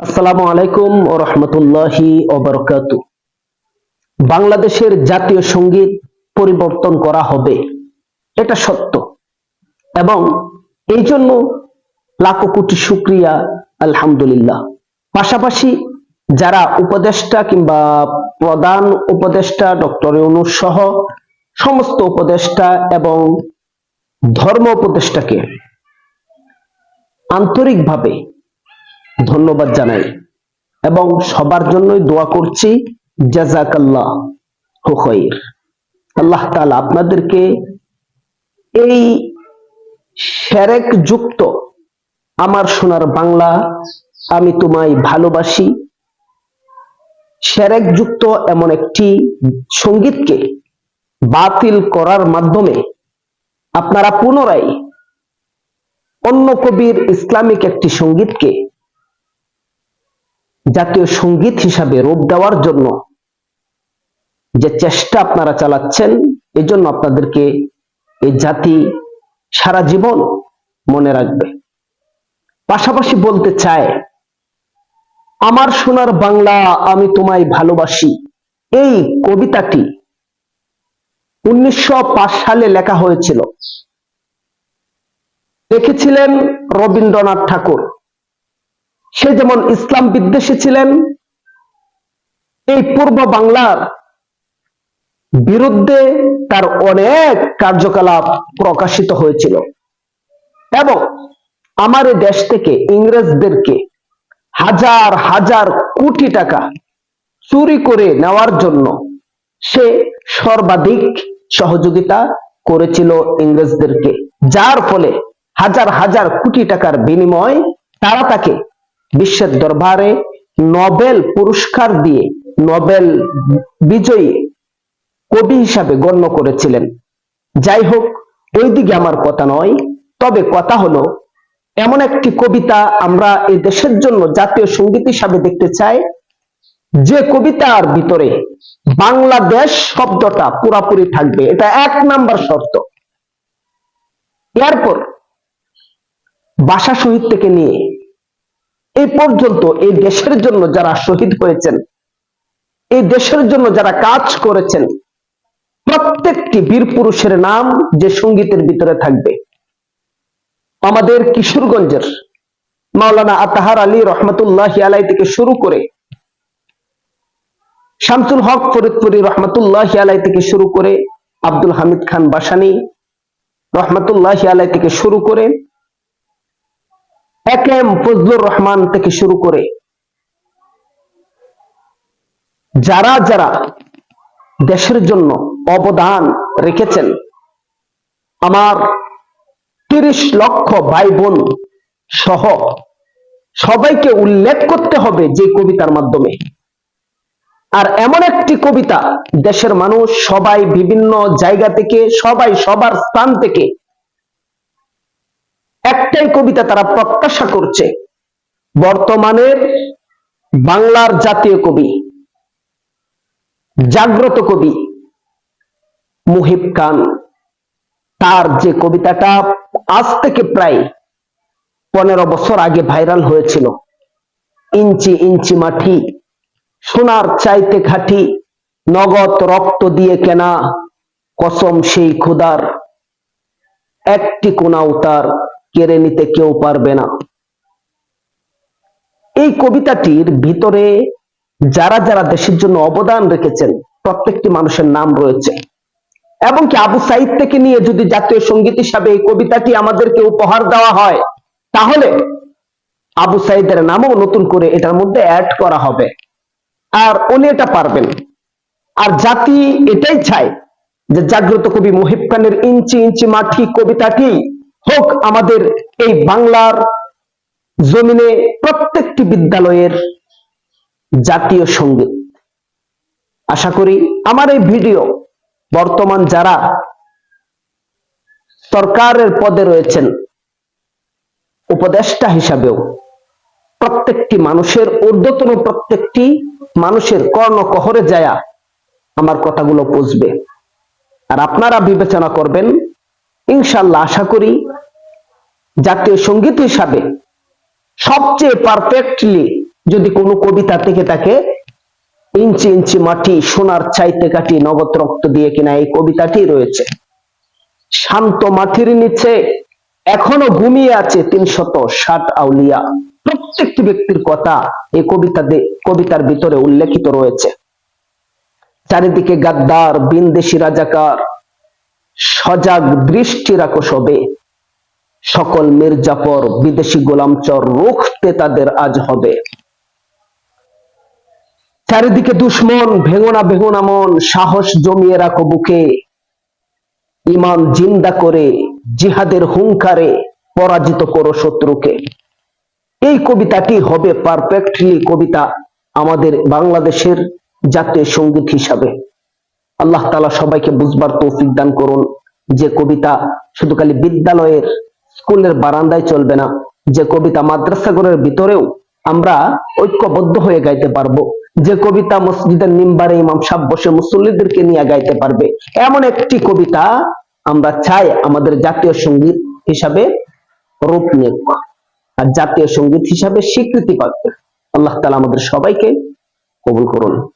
আসসালামু আলাইকুম ও রহমতুল্লাহি ওবরকাত বাংলাদেশের জাতীয় সংগীত পরিবর্তন করা হবে, এটা সত্য। এবং এই জন্য লাখো কোটি শুক্রিয়া, আলহামদুলিল্লাহ। পাশাপাশি যারা উপদেষ্টা কিংবা প্রধান উপদেষ্টা, ডক্টর ইউনুস সহ সমস্ত উপদেষ্টা এবং ধর্ম উপদেষ্টাকে আন্তরিকভাবে ধন্যবাদ জানাই। এবং সবার জন্যই দোয়া করছি জাজাকাল্লাহ হুখৈর আল্লাহ তাআলা আপনাদেরকে এই সেরেক যুক্ত আমার সোনার বাংলা আমি তোমায় ভালোবাসি। সেরেক যুক্ত এমন একটি সঙ্গীতকে বাতিল করার মাধ্যমে আপনারা পুনরায় অন্য কবির ইসলামিক একটি সঙ্গীতকে জাতীয় সংগীত হিসাবে রূপ দেওয়ার জন্য যে চেষ্টা আপনারা চালাচ্ছেন, এজন্য আপনাদেরকে এই জাতি সারা জীবন মনে রাখবে। পাশাপাশি বলতে চায় আমার সোনার বাংলা আমি তোমায় ভালোবাসি। এই কবিতাটি উনিশশো পাঁচ সালে লেখা হয়েছিল। লিখেছিলেন রবীন্দ্রনাথ ঠাকুর। সে যেমন ইসলাম বিদ্বেষী ছিলেন, এই পূর্ব বাংলার বিরুদ্ধে তার অনেক কার্যকলাপ প্রকাশিত হয়েছিল। এবং আমার এই দেশ থেকে ইংরেজদেরকে হাজার হাজার কোটি টাকা চুরি করে নেওয়ার জন্য সে সর্বাধিক সহযোগিতা করেছিল ইংরেজদেরকে। যার ফলে হাজার হাজার কোটি টাকার বিনিময় তারা তাকে বিশ্বের দরবারে নোবেল পুরস্কার দিয়ে নোবেল বিজয়ী কবি হিসাবে গণ্য করেছিলেন। যাই হোক ওই দিকে আমার কথা নয়, তবে কথা হলো, এমন একটি কবিতা আমরা এই দেশের জন্য জাতীয় সংগীত হিসাবে দেখতে চাই, যে কবিতার ভিতরে বাংলাদেশ শব্দটা পুরাপুরি থাকবে। এটা এক নাম্বার শর্ত। এরপর ভাষা থেকে নিয়ে এই পর্যন্ত এই দেশের জন্য যারা শহীদ হয়েছেন এই দেশের জন্য যারা কাজ করেছেন, প্রত্যেকটি বীর পুরুষের নাম যে সঙ্গীতের ভিতরে থাকবে। আমাদের কিশোরগঞ্জের মাওলানা আতাহার আলী রহমতুল্লাহ আলাই থেকে শুরু করে শামসুল হক ফরিদপুরি রহমতুল্লাহ আলাই থেকে শুরু করে আব্দুল হামিদ খান বাসানি রহমতুল্লাহ আলাই থেকে শুরু করে এক ফজলুর রহমান থেকে শুরু করে যারা যারা দেশের জন্য অবদান রেখেছেন, আমার তিরিশ লক্ষ ভাই বোন সহ সবাইকে উল্লেখ করতে হবে যে কবিতার মাধ্যমে। আর এমন একটি কবিতা দেশের মানুষ সবাই বিভিন্ন জায়গা থেকে, সবাই সবার স্থান থেকে একটাই কবিতা তারা প্রত্যাশা করছে। বর্তমানের বাংলার জাতীয় কবি, জাগ্রত কবি মুহিব খান, তার যে কবিতাটা আজ থেকে প্রায় পনেরো বছর আগে ভাইরাল হয়েছিল, ইঞ্চি ইঞ্চি মাটি, সোনার চাইতে খাঁটি নগদ রক্ত দিয়ে কেনা কসম সেই খুদার, একটি কোনাও তার কেড়ে নিতে কেউ পারবে না। এই কবিতাটির ভিতরে যারা যারা দেশের জন্য অবদান রেখেছেন, প্রত্যেকটি মানুষের নাম রয়েছে। এবং কি আবু সাইদ থেকে নিয়ে যদি জাতীয় সংগীত হিসাবে এই কবিতাটি আমাদেরকে উপহার দেওয়া হয়, তাহলে আবু সাইদের নামও নতুন করে এটার মধ্যে অ্যাড করা হবে। আর উনি এটা পারবেন। আর জাতি এটাই চায় যে জাগ্রত কবি মুহিব খানের ইঞ্চি ইঞ্চি মাটি কবিতাটি হোক আমাদের এই বাংলার জমিনে প্রত্যেকটি বিদ্যালয়ের জাতীয় সংগীত। আশা করি আমার এই ভিডিও বর্তমান যারা সরকারের পদে রয়েছেন, উপদেষ্টা হিসাবেও প্রত্যেকটি মানুষের ঊর্ধ্বতন প্রত্যেকটি মানুষের কর্ণকহরে যায়া আমার কথাগুলো বুঝবে। আর আপনারা বিবেচনা করবেন, ইনশাল্লাহ আশা করি জাতীয় সংগীত হিসাবে সবচেয়ে পারফেক্টলি যদি কোনো কবিতা থেকে তাকে ইঞ্চি ইঞ্চি মাটি সোনার চাইতে কাটি নগদ রক্ত দিয়ে কিনা এই কবিতাটি রয়েছে। শান্ত মাটির নিচে এখনও ঘুমিয়ে আছে তিনশত ষাট আউলিয়া। প্রত্যেকটি ব্যক্তির কথা এই কবিতাতে, কবিতার ভিতরে উল্লেখিত রয়েছে। চারিদিকে গাদ্দার বিন্দেশি রাজাকার, সজাগ দৃষ্টি রাখো সবে সকল মির্জাফর বিদেশি গোলামচর রুখতে তাদের আজ হবে। চারিদিকে দুশ্মন, ভেঙোনা ভেঙোনা মন, সাহস জমিয়ে রাখো বুকে। ইমান জিন্দা করে, জিহাদের হুঙ্কারে পরাজিত করো শত্রুকে। এই কবিতাটি হবে পারফেক্টলি কবিতা আমাদের বাংলাদেশের জাতীয় সংগীত হিসাবে। আল্লাহ তালা সবাইকে বুঝবার তৌফিক দান করুন। যে কবিতা শুধু খালি বিদ্যালয়ের স্কুলের বারান্দায় চলবে না। যে কবিতা মাদ্রাসাগরের ভিতরেও আমরা ঐক্যবদ্ধ হয়ে গাইতে পারব। যে কবিতা মসজিদের নিম্বারে ইমাম সাহেব বসে মুসল্লিদেরকে নিয়ে গাইতে পারবে। এমন একটি কবিতা আমরা চাই আমাদের জাতীয় সংগীত হিসাবে রূপ নিক আর জাতীয় সংগীত হিসাবে স্বীকৃতি পাবে আল্লাহ তালা আমাদের সবাইকে কবুল করুন।